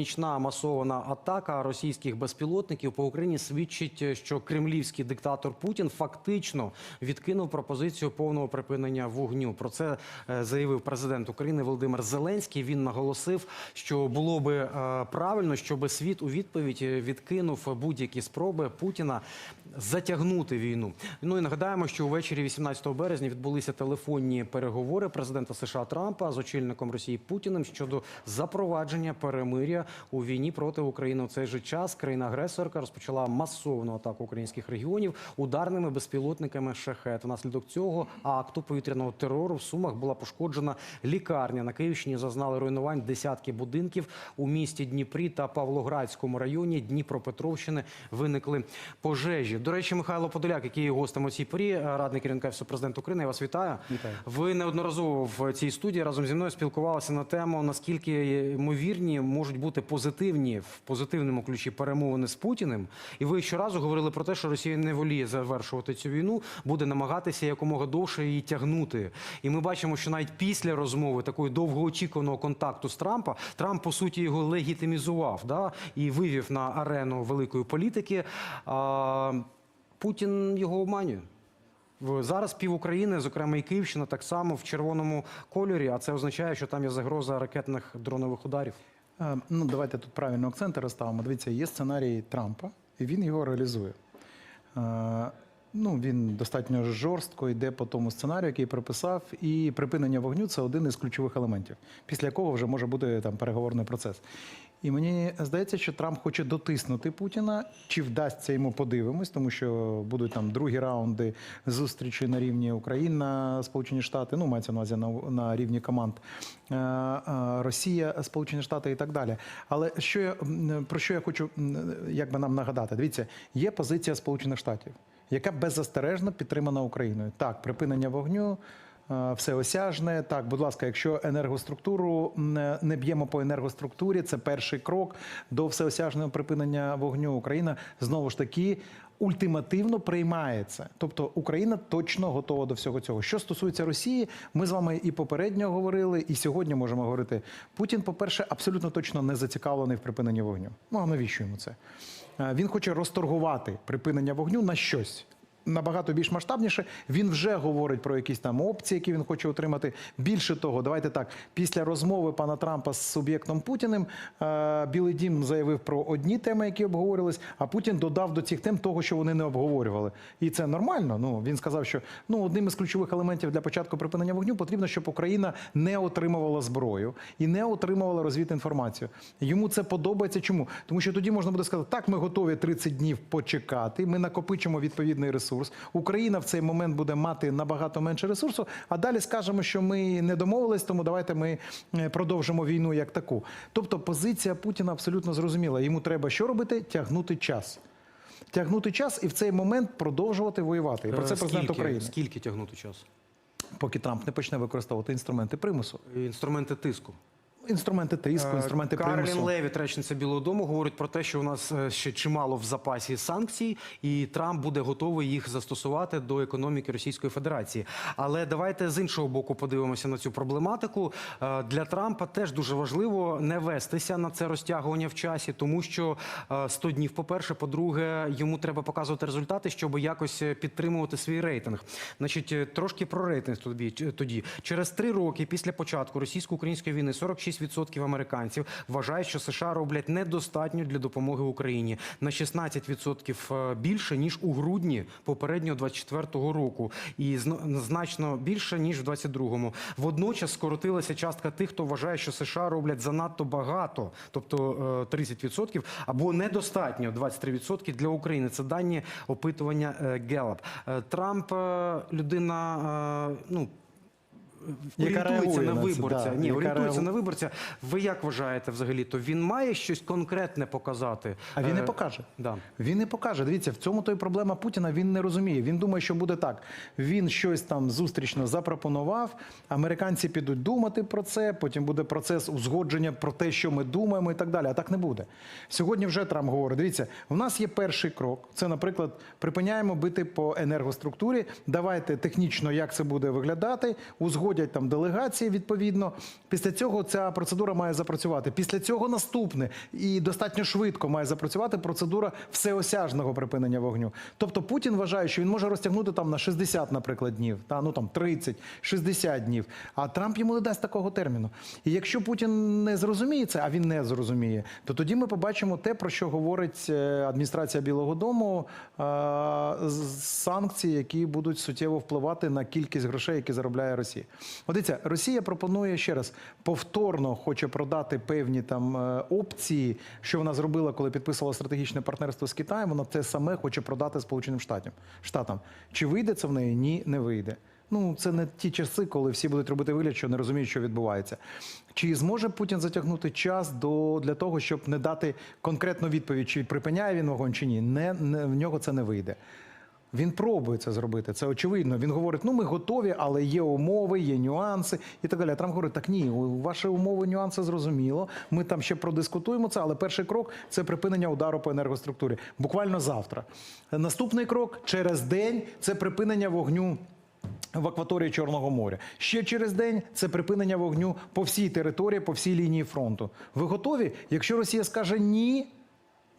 нічна масована атака російських безпілотників по Україні свідчить, що кремлівський диктатор Путін фактично відкинув пропозицію повного припинення вогню. Про це е, заявив президент України Володимир Зеленський. Він наголосив, що було би е, правильно, щоб світ у відповідь відкинув будь-які спроби Путіна затягнути війну. Ну і нагадаємо, що увечері 18 березня відбулися телефонні переговори президента США Трампа з очільником Росії Путіним щодо запровадження перемиря у війні проти України. У цей же час країна-агресорка розпочала масовану атаку українських регіонів ударними безпілотниками шахет. Внаслідок цього акту повітряного терору в Сумах була пошкоджена лікарня. На Київщині зазнали руйнувань десятки будинків у місті Дніпрі та Павлоградському районі Дніпропетровщини виникли пожежі. До речі, Михайло Подоляк, який є гостем у цій порі, радник керівника Офісу президента України. Я вас вітаю. Вітаю. Ви неодноразово в цій студії разом зі мною спілкувалися на тему, наскільки ймовірні можуть бути позитивні в позитивному ключі перемовини з Путіним. І ви щоразу говорили про те, що Росія не воліє завершувати цю війну, буде намагатися якомога довше її тягнути. І ми бачимо, що навіть після розмови такої довгоочікуваного контакту з Трампа, Трамп по суті його легітимізував да, і вивів на арену великої політики. А, Путін його обманює. Зараз пів України, зокрема і Київщина, так само в червоному кольорі, а це означає, що там є загроза ракетних дронових ударів. Е, Ну, давайте тут правильно акценти розставимо. Дивіться, є сценарій Трампа, і він його реалізує. Е, Ну, він достатньо жорстко йде по тому сценарію, який прописав, і припинення вогню це один із ключових елементів, після якого вже може бути там переговорний процес. І мені здається, що Трамп хоче дотиснути Путіна. Чи вдасться йому подивимось, тому що будуть там другі раунди зустрічі на рівні Україна, Сполучені Штати, ну мається на увазі на, на рівні команд е, е, Росія, Сполучені Штати і так далі. Але що я про що я хочу як би нам нагадати? Дивіться, є позиція Сполучених Штатів, яка беззастережно підтримана Україною. Так, припинення вогню. Е, Всеосяжне, так, будь ласка, якщо енергоструктуру не б'ємо по енергоструктурі, це перший крок до всеосяжного припинення вогню. Україна знову ж таки ультимативно приймається. Тобто Україна точно готова до всього цього. Що стосується Росії, ми з вами і попередньо говорили, і сьогодні можемо говорити. Путін, по-перше, абсолютно точно не зацікавлений в припиненні вогню. Ну а навіщо йому це? Е, Він хоче розторгувати припинення вогню на щось. Набагато більш масштабніше він вже говорить про якісь там опції, які він хоче отримати. Більше того, давайте так. Після розмови пана Трампа з суб'єктом Путіним е, Білий Дім заявив про одні теми, які обговорювались, а Путін додав до цих тем того, що вони не обговорювали. І це нормально. Ну він сказав, що ну одним із ключових елементів для початку припинення вогню потрібно, щоб Україна не отримувала зброю і не отримувала розвідінформацію. Йому це подобається. Чому? Тому що тоді можна буде сказати, так, ми готові 30 днів почекати. Ми накопичимо відповідний ресурс. Україна в цей момент буде мати набагато менше ресурсу. А далі скажемо, що ми не домовились, тому давайте ми е, продовжимо війну як таку. Тобто позиція Путіна абсолютно зрозуміла. Йому треба що робити? Тягнути час. Тягнути час і в цей момент продовжувати воювати. І про це Е, президент скільки, України. Скільки тягнути час? Поки Трамп не почне використовувати інструменти примусу, Інструменти тиску. Інструменти тиску, інструменти Карлін примусу. Левіт, речниця Білого Дому, говорить про те, що у нас е, ще чимало в запасі санкцій, і Трамп буде готовий їх застосувати до економіки Російської Федерації. Але давайте з іншого боку подивимося на цю проблематику. Е, Для Трампа теж дуже важливо не вестися на це розтягування в часі, тому що е, 100 днів, по-перше, по-друге, йому треба показувати результати, щоб якось е, підтримувати свій рейтинг. Значить, е, трошки про рейтинг тоді. Через три роки після початку російсько-української війни 46% американців вважають, що США роблять недостатньо для допомоги Україні на 16% більше ніж у грудні попереднього 24-го року, і значно більше ніж в 22-му. Водночас скоротилася частка тих, хто вважає, що США роблять занадто багато, тобто е, 30%, або недостатньо 23% для України. Це дані опитування е, Gallup. Е, Трамп е, людина, е, ну. Яка Орієнтується на виборця. да, Ні, орієнтується на виборця. Ви як вважаєте взагалі? То він має щось конкретне показати? А він не Е, покаже. Да. Він не покаже. Дивіться, в цьому то й проблема Путіна. Він не розуміє. Він думає, що буде так. Він щось там зустрічно запропонував. Американці підуть думати про це. Потім буде процес узгодження про те, що ми думаємо, і так далі. А так не буде. Сьогодні вже Трамп говорить: дивіться, у нас є перший крок. Це, наприклад, припиняємо бити по енергоструктурі. Давайте технічно, як це буде виглядати, узгоджуємо приходять там делегації відповідно. Після цього ця процедура має запрацювати. Після цього наступне і достатньо швидко має запрацювати процедура всеосяжного припинення вогню. Тобто Путін вважає, що він може розтягнути там на 60, наприклад, днів, та ну там 30, 60 днів. А Трамп йому не дасть такого терміну. І якщо Путін не зрозуміє це, а він не зрозуміє, то тоді ми побачимо те, про що говорить е, адміністрація Білого Дому, е, санкції, які будуть суттєво впливати на кількість грошей, які заробляє Росія. От дивіться, Росія пропонує ще раз повторно хоче продати певні там е, опції, що вона зробила, коли підписувала стратегічне партнерство з Китаєм. Вона те саме хоче продати Сполученим Штатам. Штатам. Чи вийде це в неї? Ні, не вийде. Ну, це не ті часи, коли всі будуть робити вигляд, що не розуміють, що відбувається. Чи зможе Путін затягнути час до для того, щоб не дати конкретну відповідь, чи припиняє він вогонь, чи ні? Не, не в нього це не вийде. Він пробує це зробити. Це очевидно. Він говорить: ну ми готові, але є умови, є нюанси і так далі. Трамп говорить, так ні, ваші умови, нюанси зрозуміло. Ми там ще продискутуємо це, але перший крок це припинення удару по енергоструктурі. Буквально завтра. Наступний крок через день це припинення вогню. В акваторії Чорного моря ще через день це припинення вогню по всій території, по всій лінії фронту. Ви готові? Якщо Росія скаже ні,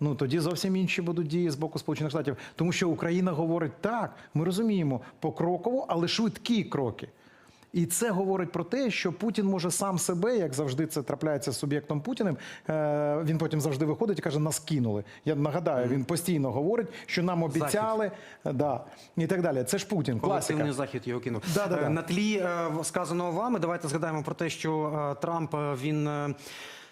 Ну тоді зовсім інші будуть дії з боку Сполучених Штатів, тому що Україна говорить так, ми розуміємо покроково, але швидкі кроки. І це говорить про те, що Путін може сам себе, як завжди це трапляється з суб'єктом Путіним. Е, він потім завжди виходить і каже: нас кинули. Я нагадаю, він постійно говорить, що нам обіцяли, да, і так далі. Це ж Путін, класика. Захід його кинув. Да-да-да. Е, На тлі е, сказаного вами, давайте згадаємо про те, що Трамп він.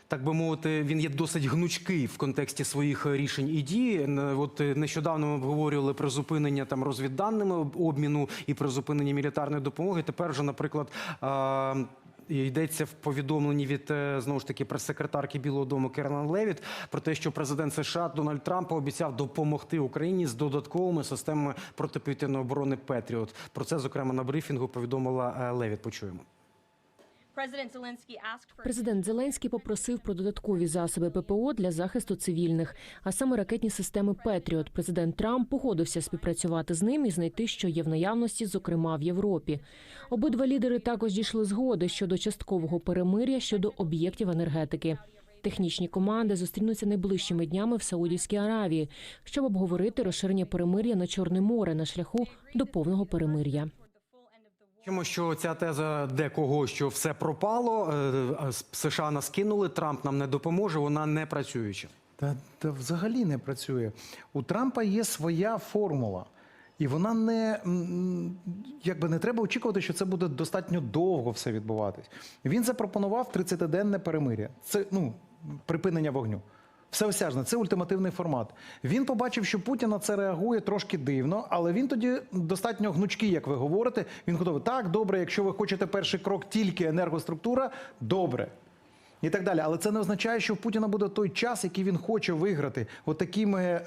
Так би мовити, він є досить гнучкий в контексті своїх рішень і дій. От е, нещодавно ми обговорювали призупинення там розвідданими обміну і призупинення мілітарної допомоги. Тепер вже, наприклад. Йдеться в повідомленні від е, знову ж таки прес-секретарки Білого Дому Кернан Левіт про те, що президент США Дональд Трамп пообіцяв допомогти Україні з додатковими системами протиповітряної оборони Петріот. Про це зокрема на брифінгу повідомила е, Левіт. Почуємо. Президент Зеленський попросив про додаткові засоби ППО для захисту цивільних, а саме ракетні системи Петріот. Президент Трамп погодився співпрацювати з ним і знайти, що є в наявності, зокрема в Європі. Обидва лідери також дійшли згоди щодо часткового перемир'я щодо об'єктів енергетики. Технічні команди зустрінуться найближчими днями в Саудівській Аравії, щоб обговорити розширення перемир'я на Чорне море на шляху до повного перемир'я. Чому що ця теза декого, що все пропало, е, США нас кинули, Трамп нам не допоможе, вона не працююча. Та, та взагалі не працює. У Трампа є своя формула. І вона не якби не треба очікувати, що це буде достатньо довго все відбуватись. Він запропонував 30-денне перемир'я. Це ну припинення вогню. Всеосяжне, це ультимативний формат. Він побачив, що Путін на це реагує трошки дивно, але він тоді достатньо гнучкий, як ви говорите. Він готовий. Так, добре, якщо ви хочете перший крок тільки енергоструктура, добре. І так далі. Але це не означає, що в Путіна буде той час, який він хоче виграти, от такими е,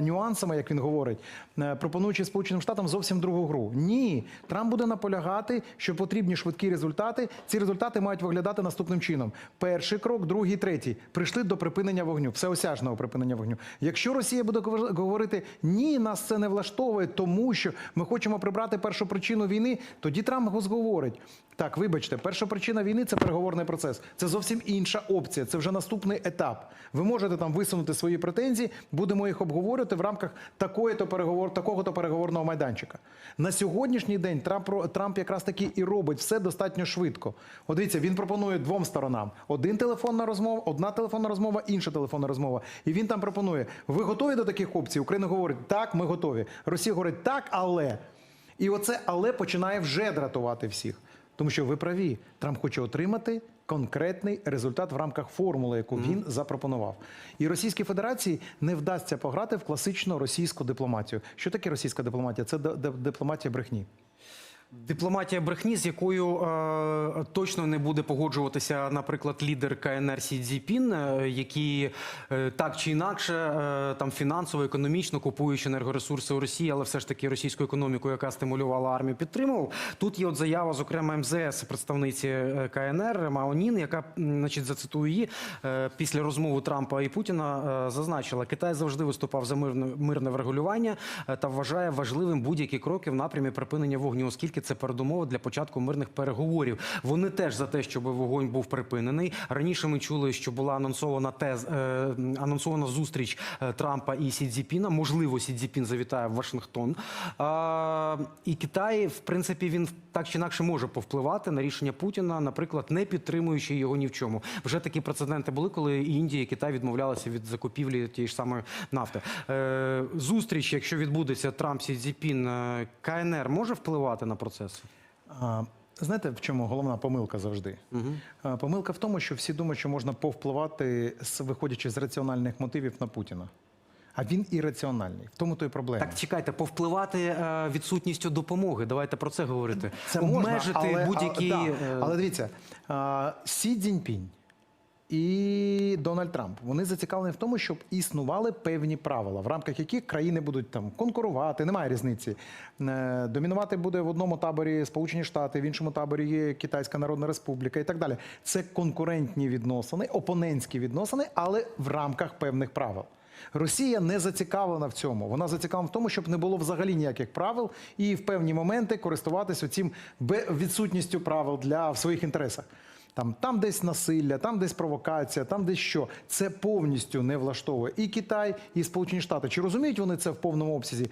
нюансами, як він говорить, е, пропонуючи Сполученим Штатам зовсім другу гру. Ні, Трамп буде наполягати, що потрібні швидкі результати. Ці результати мають виглядати наступним чином: перший крок, другий, третій прийшли до припинення вогню, всеосяжного припинення вогню. Якщо Росія буде говор- говорити ні, нас це не влаштовує, тому що ми хочемо прибрати першу причину війни, тоді Трамп говорить. Так, вибачте, перша причина війни це переговорний процес. Це зовсім інша опція. Це вже наступний етап. Ви можете там висунути свої претензії, будемо їх обговорювати в рамках такої-то переговор, такого-то переговорного майданчика. На сьогоднішній день Трамп, Трамп якраз таки і робить все достатньо швидко. От дивіться, він пропонує двом сторонам: один телефонна розмова, одна телефонна розмова, інша телефонна розмова. І він там пропонує: ви готові до таких опцій? Україна говорить, так, ми готові. Росія говорить, так, але. І оце але починає вже дратувати всіх. Тому що ви праві, Трамп хоче отримати конкретний результат в рамках формули, яку він запропонував. І Російській Федерації не вдасться пограти в класичну російську дипломатію. Що таке російська дипломатія? Це дипломатія брехні. Дипломатія брехні, з якою е, точно не буде погоджуватися, наприклад, лідер КНР Сі Цзіпін, е, який е, так чи інакше е, там фінансово, економічно купуючи енергоресурси у Росії, але все ж таки російську економіку, яка стимулювала армію, підтримував. Тут є от заява, зокрема МЗС, представниці е, КНР Маонін, яка, значить, зацитую її е, після розмови Трампа і Путіна е, зазначила, Китай завжди виступав за мирне мирне врегулювання е, та вважає важливим будь-які кроки в напрямі припинення вогню, оскільки оскільки це передумова для початку мирних переговорів. Вони теж за те, щоб вогонь був припинений. Раніше ми чули, що була анонсована тез е, анонсована зустріч е, Трампа і Сі Цзіпіна. Можливо, Сі Цзіпін завітає в Вашингтон. І Китай, в принципі, він так чи інакше може повпливати на рішення Путіна, наприклад, не підтримуючи його ні в чому. Вже такі прецеденти були, коли Індія і Китай відмовлялися від закупівлі тієї ж самої нафти. Е, зустріч, якщо відбудеться Трамп Сі Цзіпін, е, КНР може впливати на процес? А, Знаєте, в чому головна помилка завжди? Угу. Помилка в тому, що всі думають, що можна повпливати, виходячи з раціональних мотивів на Путіна. А він ірраціональний. В тому то й проблема. Так, чекайте, повпливати е, відсутністю допомоги. Давайте про це говорити. Це можна, обмежити але, будь-які. Але, але дивіться, Сі Цзіньпінь і Дональд Трамп вони зацікавлені в тому, щоб існували певні правила, в рамках яких країни будуть там конкурувати. Немає різниці. Е, Домінувати буде в одному таборі Сполучені Штати, в іншому таборі є Китайська Народна Республіка і так далі. Це конкурентні відносини, опонентські відносини, але в рамках певних правил. Росія не зацікавлена в цьому. Вона зацікавлена в тому, щоб не було взагалі ніяких правил і в певні моменти користуватися цим відсутністю правил для в своїх інтересах. Там, там десь насилля, там десь провокація, там десь що. Це повністю не влаштовує і Китай, і Сполучені Штати. Чи розуміють вони це в повному обсязі?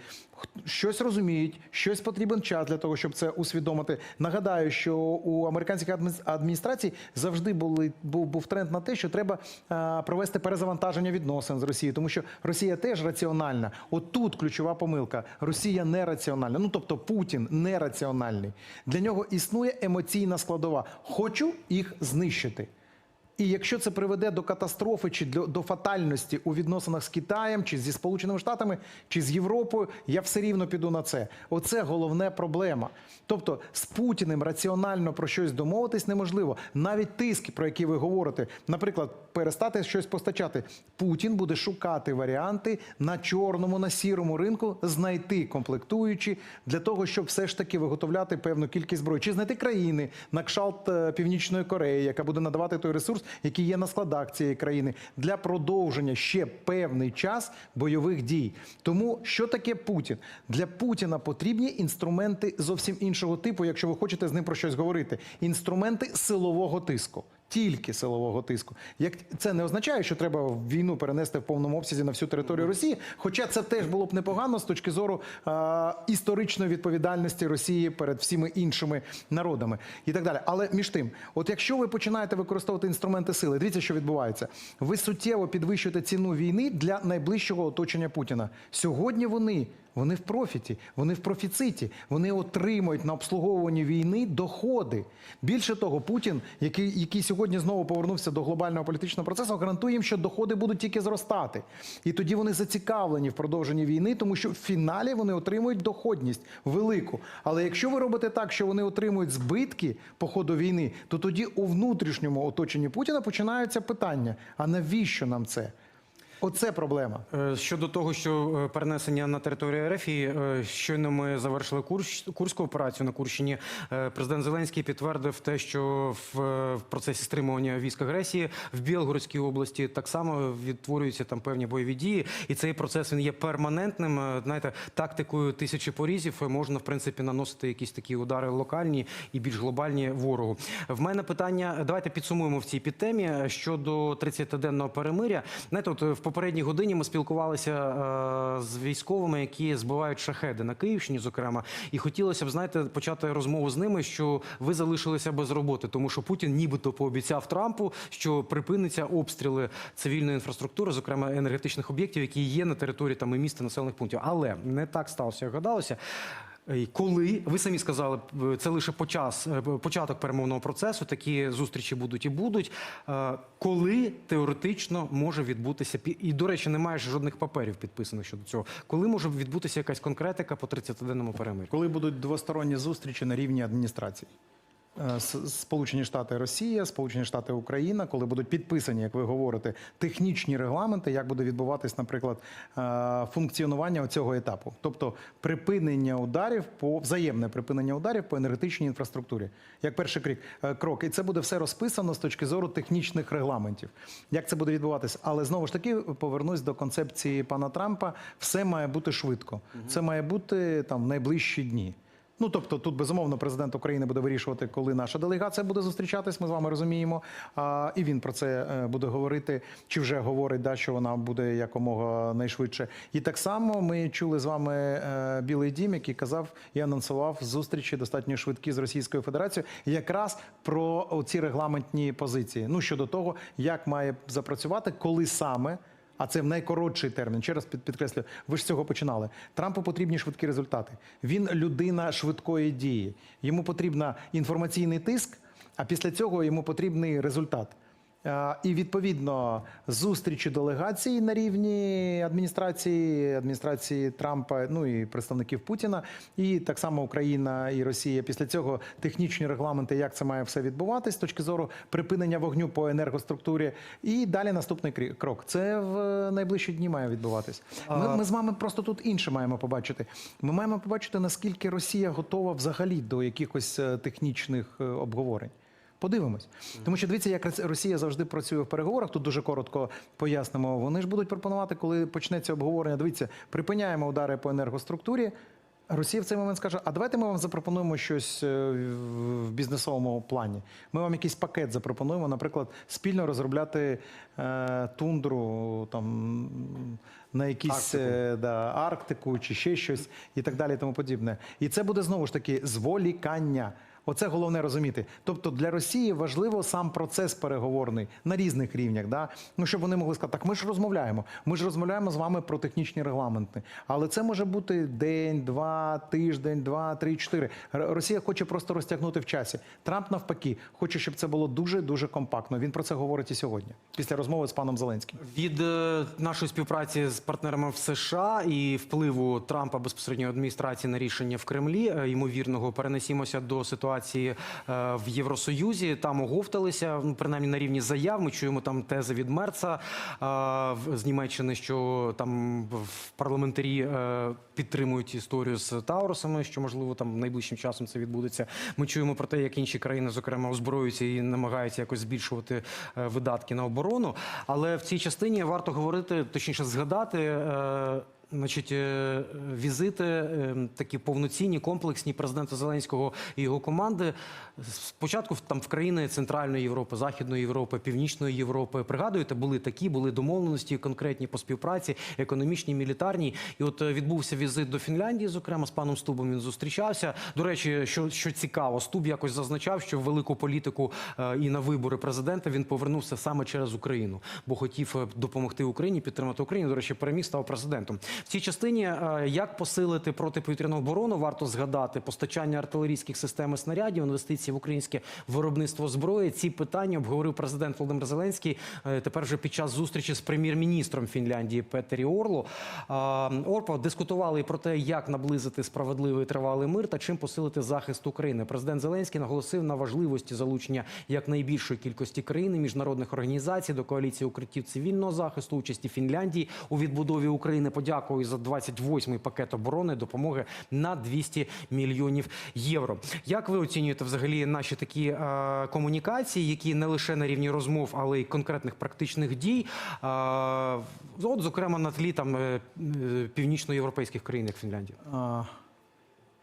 Щось розуміють, щось потрібен час для того, щоб це усвідомити. Нагадаю, що у американських адмі- адміністрацій завжди були, був, був тренд на те, що треба е, провести перезавантаження відносин з Росією, тому що Росія теж раціональна. От тут ключова помилка. Росія не раціональна. Ну тобто Путін не раціональний. Для нього існує емоційна складова. Хочу їх знищити. І якщо це приведе до катастрофи чи до, до фатальності у відносинах з Китаєм, чи зі Сполученими Штатами, чи з Європою, я все рівно піду на це. Оце головне проблема. Тобто з Путіним раціонально про щось домовитись неможливо. Навіть тиск, про який ви говорите, наприклад, перестати щось постачати. Путін буде шукати варіанти на чорному, на сірому ринку, знайти комплектуючі для того, щоб все ж таки виготовляти певну кількість зброї, чи знайти країни на кшалт е, Північної Кореї, яка буде надавати той ресурс, який є на складах цієї країни, для продовження ще певний час бойових дій. Тому що таке Путін? Для Путіна потрібні інструменти зовсім іншого типу, якщо ви хочете з ним про щось говорити. Інструменти силового тиску. Тільки силового тиску. Як це не означає, що треба війну перенести в повному обсязі на всю територію Росії, хоча це теж було б непогано з точки зору е, історичної відповідальності Росії перед всіми іншими народами і так далі. Але між тим, от якщо ви починаєте використовувати інструменти сили, дивіться, що відбувається. Ви суттєво підвищуєте ціну війни для найближчого оточення Путіна. Сьогодні вони. Вони в профіті, вони в профіциті, вони отримують на обслуговуванні війни доходи. Більше того, Путін, який, який сьогодні знову повернувся до глобального політичного процесу, гарантує їм, що доходи будуть тільки зростати. І тоді вони зацікавлені в продовженні війни, тому що в фіналі вони отримують доходність велику. Але якщо ви робите так, що вони отримують збитки по ходу війни, то тоді у внутрішньому оточенні Путіна починаються питання: а навіщо нам це? Оце проблема. Е, Щодо того, що е, перенесення на територію РФ, і, е, щойно ми завершили Курщ, Курську операцію на Курщині. Президент Зеленський підтвердив те, що в, процесі стримування військ агресії в Білгородській області так само відтворюються там певні бойові дії, і цей процес він є перманентним. Знаєте, тактикою тисячі порізів можна в принципі наносити якісь такі удари локальні і більш глобальні ворогу. В мене питання. Давайте підсумуємо в цій підтемі щодо 30-денного перемиря. Знаєте, от в попередній годині ми спілкувалися е, з військовими, які збивають шахеди на Київщині, зокрема, і хотілося б знаєте почати розмову з ними, що ви залишилися без роботи, тому що Путін нібито пообіцяв Трампу, що припиниться обстріли цивільної інфраструктури, зокрема енергетичних об'єктів, які є на території там і міста населених пунктів. Але не так сталося, як гадалося. Е, Коли ви самі сказали, е, це лише почас, е, початок перемовного процесу, такі зустрічі будуть і будуть. Коли теоретично може відбутися і, до речі, немає жодних паперів підписаних щодо цього. Коли може відбутися якась конкретика по 30-денному перемир'ю? Коли будуть двосторонні зустрічі на рівні адміністрацій? Е, Сполучені Штати Росія, Сполучені Штати Україна, коли будуть підписані, як ви говорите, технічні регламенти, як буде відбуватись, наприклад, е, функціонування цього етапу, тобто припинення ударів по взаємне припинення ударів по енергетичній інфраструктурі, як перший крік е, крок, і це буде все розписано з точки зору технічних регламентів. Як це буде відбуватись? Але знову ж таки повернусь до концепції пана Трампа: все має бути швидко. Це має бути там в найближчі дні. Ну тобто, тут безумовно президент України буде вирішувати, коли наша делегація буде зустрічатись. Ми з вами розуміємо. А, і він про це е, буде говорити, чи вже говорить, да, що вона буде якомога найшвидше. І так само ми чули з вами е, Білий Дім, який казав і анонсував зустрічі достатньо швидкі з Російською Федерацією, якраз про ці регламентні позиції. Ну щодо того, як має запрацювати, коли саме. А це в найкоротший термін. Ще раз під- підкреслю, ви ж з цього починали. Трампу потрібні швидкі результати. Він людина швидкої дії. Йому потрібен інформаційний тиск, а після цього йому потрібний результат. А, І відповідно зустрічі делегацій на рівні адміністрації, адміністрації Трампа, ну і представників Путіна, і так само Україна і Росія. Після цього технічні регламенти, як це має все відбуватись з точки зору припинення вогню по енергоструктурі. І далі наступний крок. Це в найближчі дні має відбуватись. Ми, ми з вами просто тут інше маємо побачити. Ми маємо побачити, наскільки Росія готова взагалі до якихось е, технічних е, обговорень. Подивимось, тому що дивіться, як Росія завжди працює в переговорах. Тут дуже коротко пояснимо. Вони ж будуть пропонувати, коли почнеться обговорення. Дивіться, припиняємо удари по енергоструктурі. Росія в цей момент скаже: а давайте ми вам запропонуємо щось е, в бізнесовому плані. Ми вам якийсь пакет запропонуємо, наприклад, спільно розробляти е, тундру там на якісь Арктику. е, да, Арктику чи ще щось і так далі, і тому подібне. І це буде знову ж таки зволікання. Оце головне розуміти. Тобто для Росії важливо сам процес переговорний на різних рівнях. Да? Ну щоб вони могли сказати, так ми ж розмовляємо. Ми ж розмовляємо з вами про технічні регламенти. Але це може бути день, два, тиждень, два, три, чотири. Росія хоче просто розтягнути в часі. Трамп навпаки хоче, щоб це було дуже дуже компактно. Він про це говорить і сьогодні, після розмови з паном Зеленським. Від е, нашої співпраці з партнерами в США і впливу Трампа безпосередньо адміністрації на рішення в Кремлі, е, ймовірного, перенесімося до ситуації е, в Євросоюзі. Там оговталися, ну принаймні на рівні заяв. Ми чуємо там тези від Мерца е, з Німеччини, що там в парламентарі е, підтримують історію з Таурусами, що можливо там найближчим часом це відбудеться. Ми чуємо про те, як інші країни, зокрема, озброюються і намагаються якось збільшувати видатки на оборону. Але в цій частині варто говорити, точніше згадати. Значить, е, візити е, такі повноцінні, комплексні президента Зеленського і його команди спочатку там в країни Центральної Європи, Західної Європи, Північної Європи. Пригадуєте, були такі, були домовленості конкретні по співпраці, економічній, мілітарній. І от е, відбувся візит до Фінляндії, зокрема з паном Стубом він зустрічався. До речі, що, що цікаво, Стуб якось зазначав, що в велику політику е, і на вибори президента він повернувся саме через Україну, бо хотів допомогти Україні, підтримати Україну. До речі, переміг став президентом. В цій частині е, як посилити протиповітряну оборону, варто згадати постачання артилерійських систем і снарядів, інвестиції в українське виробництво зброї. Ці питання обговорив президент Володимир Зеленський е, тепер вже під час зустрічі з прем'єр-міністром Фінляндії Петері Орло. А, Орпа дискутували про те, як наблизити справедливий тривалий мир та чим посилити захист України. Президент Зеленський наголосив на важливості залучення якнайбільшої кількості країн міжнародних організацій до коаліції укриттів цивільного захисту, участі Фінляндії у відбудові України. Подякую за 28-й пакет оборони допомоги на 200 мільйонів євро. Як ви оцінюєте взагалі наші такі е, комунікації, які не лише на рівні розмов, але й конкретних практичних дій? Е, от, зокрема, на тлі там е, північноєвропейських країн, як Фінляндія. а,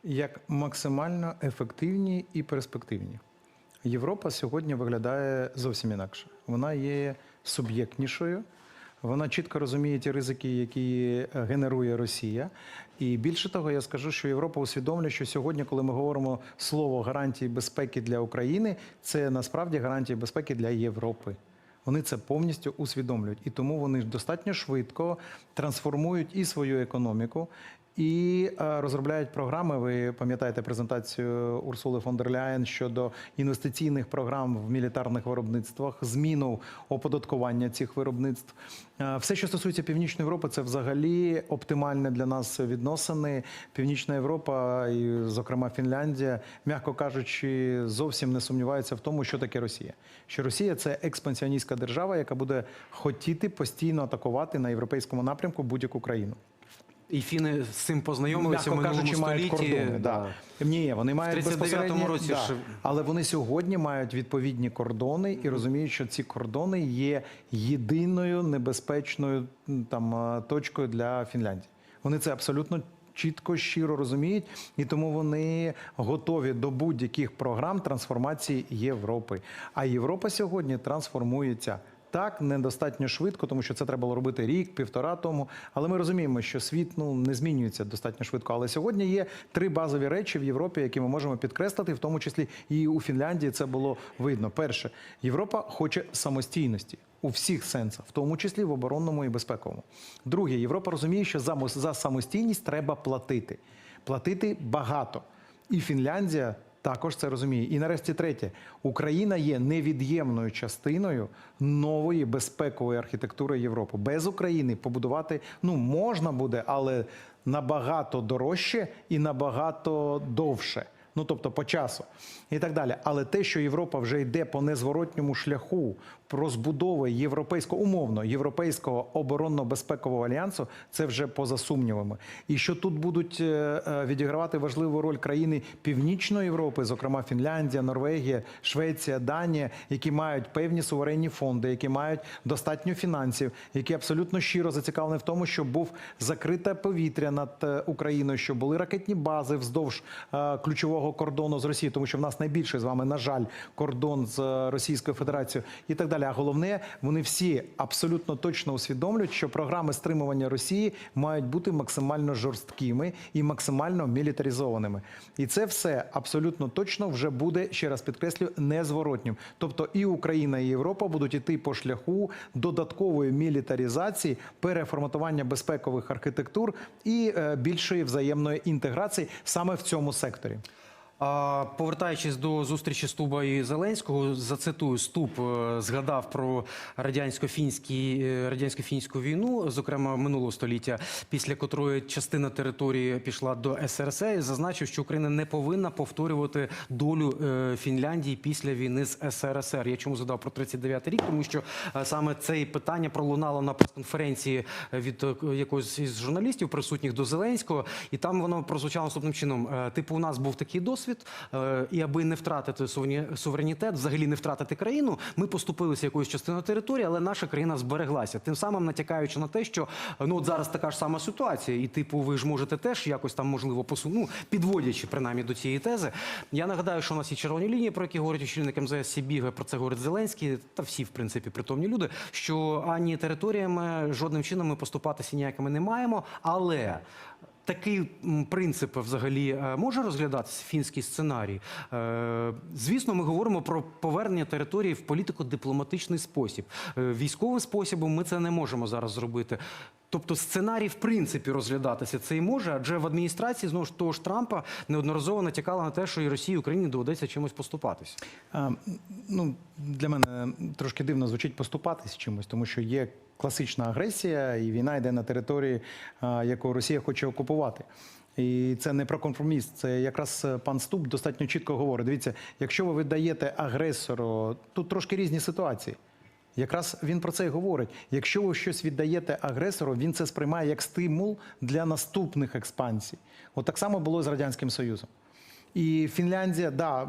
як максимально ефективні і перспективні. Європа сьогодні виглядає зовсім інакше. Вона є суб'єктнішою, вона чітко розуміє ті ризики, які е, генерує Росія. І більше того, я скажу, що Європа усвідомлює, що сьогодні, коли ми говоримо слово гарантії безпеки для України, це насправді гарантії безпеки для Європи. Вони це повністю усвідомлюють, і тому вони достатньо швидко трансформують і свою економіку, і е, розробляють програми. Ви пам'ятаєте презентацію Урсули фон дер Ляєн щодо інвестиційних програм в мілітарних виробництвах, зміну оподаткування цих виробництв. Е, Все, що стосується Північної Європи, це взагалі оптимальне для нас відносини. Північна Європа, і, зокрема Фінляндія, м'яко кажучи, зовсім не сумніваються в тому, що таке Росія. Що Росія це експансіоністська держава, яка буде хотіти постійно атакувати на європейському напрямку будь-яку країну. І фіни з цим познайомилися в минулому кажучи, мають столітті. кордони. Да. Ні, вони мають 39-му безпосередньо, році да. ж- але вони сьогодні мають відповідні кордони і розуміють, що ці кордони є єдиною небезпечною м, там е, точкою для Фінляндії. Вони це абсолютно чітко, щиро розуміють, і тому вони готові до будь-яких програм трансформації Європи. А Європа сьогодні трансформується. Так, недостатньо швидко, тому що це треба було робити рік, півтора тому. Але ми розуміємо, що світ ну не змінюється достатньо швидко. Але сьогодні є три базові речі в Європі, які ми можемо підкреслити, в тому числі і у Фінляндії це було видно. Перше, Європа хоче самостійності. У всіх сенсах, в тому числі в оборонному і безпековому. Друге, Європа розуміє, що за, за самостійність треба платити. Платити багато. І Фінляндія також це розуміє. І нарешті третє, Україна є невід'ємною частиною нової безпекової архітектури Європи. Без України побудувати ну можна буде, але набагато дорожче і набагато довше. Ну тобто по часу і так далі. Але те, що Європа вже йде по незворотньому шляху розбудови європейського умовно європейського оборонно-безпекового альянсу, це вже поза сумнівами. І що тут будуть е, е, відігравати важливу роль країни Північної Європи, зокрема Фінляндія, Норвегія, Швеція, Данія, які мають певні суверенні фонди, які мають достатньо фінансів, які абсолютно щиро зацікавлені в тому, щоб був закрите повітря над е, Україною, щоб були ракетні бази вздовж ключового кордону з Росією, тому що в нас найбільший з вами, на жаль, кордон з Російською Федерацією і так далі. А головне, вони всі абсолютно точно усвідомлюють, що програми стримування Росії мають бути максимально жорсткими і максимально мілітаризованими. І це все абсолютно точно вже буде ще раз підкреслю незворотнім. Тобто і Україна, і Європа будуть іти по шляху додаткової мілітаризації, переформатування безпекових архітектур і е, більшої взаємної інтеграції саме в цьому секторі. Повертаючись до зустрічі Стуба і Зеленського, зацитую, Стуб е, згадав про радянсько-фінські е, радянсько-фінську війну, зокрема минулого століття, після котрої частина території пішла до СРСР, і зазначив, що Україна не повинна повторювати долю е, Фінляндії після війни з СРСР. Я чому згадав про 39 рік, тому що саме це питання пролунало на прес-конференції від якогось із журналістів, присутніх до Зеленського, і там воно прозвучало наступним чином: типу, у нас був такий досвід, е, і аби не втратити суверені- суверенітет, взагалі не втратити країну, ми поступилися якоюсь частиною території, але наша країна збереглася. Тим самим натякаючи на те, що ну от зараз така ж сама ситуація, і типу, ви ж можете теж якось там можливо посу... ну, підводячи принаймні до цієї тези. Я нагадаю, що у нас є червоні лінії, про які говорить очільник МЗС Сібіга, про це говорить Зеленський, та всі, в принципі, притомні люди, що ані територіями жодним чином ми поступатися ніякими не маємо, але. Такий принцип взагалі е, може розглядатися фінський сценарій. Е, Звісно, ми говоримо про повернення території в політико-дипломатичний спосіб. Е, Військовим способом ми це не можемо зараз зробити. Тобто сценарій в принципі розглядатися це і може, адже в адміністрації знову ж того ж Трампа неодноразово натякала на те, що і Росії і Україні доведеться чимось поступатися. А, ну, для мене трошки дивно звучить поступатись чимось, тому що є класична агресія, і війна йде на території, яку Росія хоче окупувати. І це не про компроміс. Це якраз е, пан Ступ достатньо чітко говорить. Дивіться, якщо ви видаєте агресору, тут трошки різні ситуації. Якраз він про це і говорить. Якщо ви щось віддаєте агресору, він це сприймає як стимул для наступних експансій. От так само було з радянським союзом. І Фінляндія, да,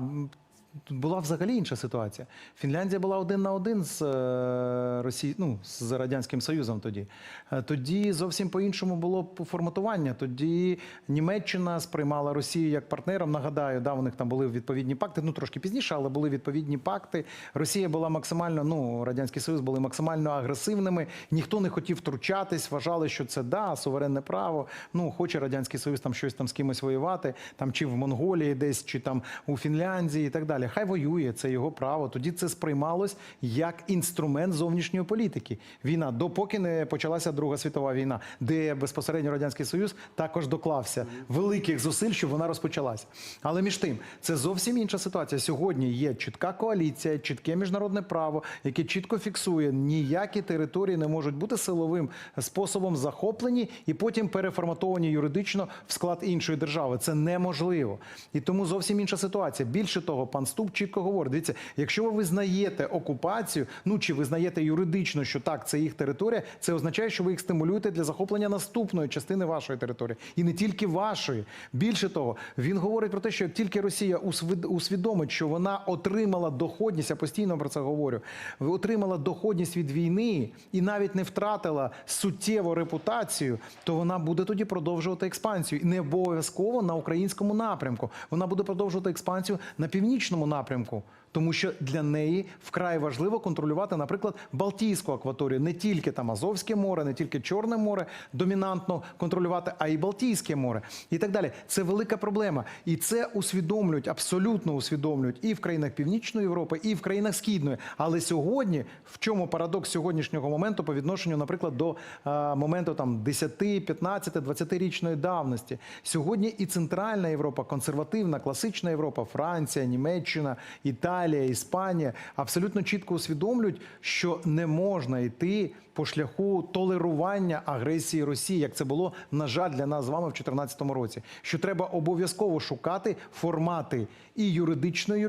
тут була взагалі інша ситуація. Фінляндія була один на один з е, Росії, ну, з Радянським Союзом тоді. Е, Тоді зовсім по-іншому було форматування. Тоді Німеччина сприймала Росію як партнером. Нагадаю, да, у них там були відповідні пакти, ну трошки пізніше, але були відповідні пакти. Росія була максимально, ну, Радянський Союз були максимально агресивними. Ніхто не хотів втручатись, вважали, що це да, суверенне право. Ну, хоче Радянський Союз там щось там з кимось воювати, там чи в Монголії десь, чи там у Фінляндії і так далі. Хай воює, це його право. Тоді це сприймалось як інструмент зовнішньої політики. Війна, допоки не почалася Друга світова війна, де безпосередньо Радянський Союз також доклався великих зусиль, щоб вона розпочалася. Але між тим, це зовсім інша ситуація. Сьогодні є чітка коаліція, чітке міжнародне право, яке чітко фіксує, ніякі території не можуть бути силовим способом захоплені і потім переформатовані юридично в склад іншої держави. Це неможливо. І тому зовсім інша ситуація. Більше того, пан Ступ чітко говорить: дивіться, якщо ви визнаєте окупацію, ну чи визнаєте юридично, що так, це їх територія, це означає, що ви їх стимулюєте для захоплення наступної частини вашої території, і не тільки вашої. Більше того, він говорить про те, що як тільки Росія усвід- усвідомить, що вона отримала доходність, я постійно про це говорю, отримала доходність від війни і навіть не втратила суттєво репутацію, то вона буде тоді продовжувати експансію. І не обов'язково на українському напрямку. Вона буде продовжувати експансію на північному напрямку. Тому що для неї вкрай важливо контролювати, наприклад, Балтійську акваторію, не тільки там Азовське море, не тільки Чорне море домінантно контролювати, а й Балтійське море і так далі. Це велика проблема, і це усвідомлюють, абсолютно усвідомлюють і в країнах Північної Європи, і в країнах Східної. Але сьогодні в чому парадокс сьогоднішнього моменту по відношенню, наприклад, до е, моменту там 10, 15, 20 річної давності. Сьогодні і Центральна Європа, консервативна, класична Європа, Франція, Німеччина, Італія, Іспанія абсолютно чітко усвідомлюють, що не можна йти по шляху толерування агресії Росії, як це було на жаль для нас з вами в 2014 році. Що треба обов'язково шукати формати і юридичної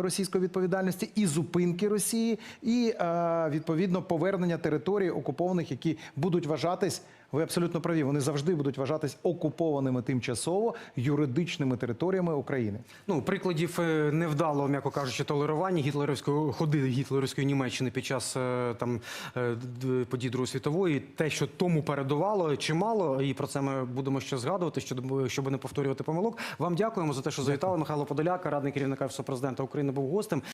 російської відповідальності, і зупинки Росії, і е, відповідно повернення територій окупованих, які будуть вважатись. Ви абсолютно праві. Вони завжди будуть вважатись окупованими тимчасово юридичними територіями України. Ну, прикладів е, невдалого, м'яко кажучи, толерування гітлерівської ходи гітлерівської Німеччини під час е, там е, подій Другої світової, те, що тому передувало, чимало, і про це ми будемо ще згадувати, щоб, щоб не повторювати помилок. Вам дякуємо за те, що завітали. Михайло Подоляк, радник керівника Офісу президента України, був гостем.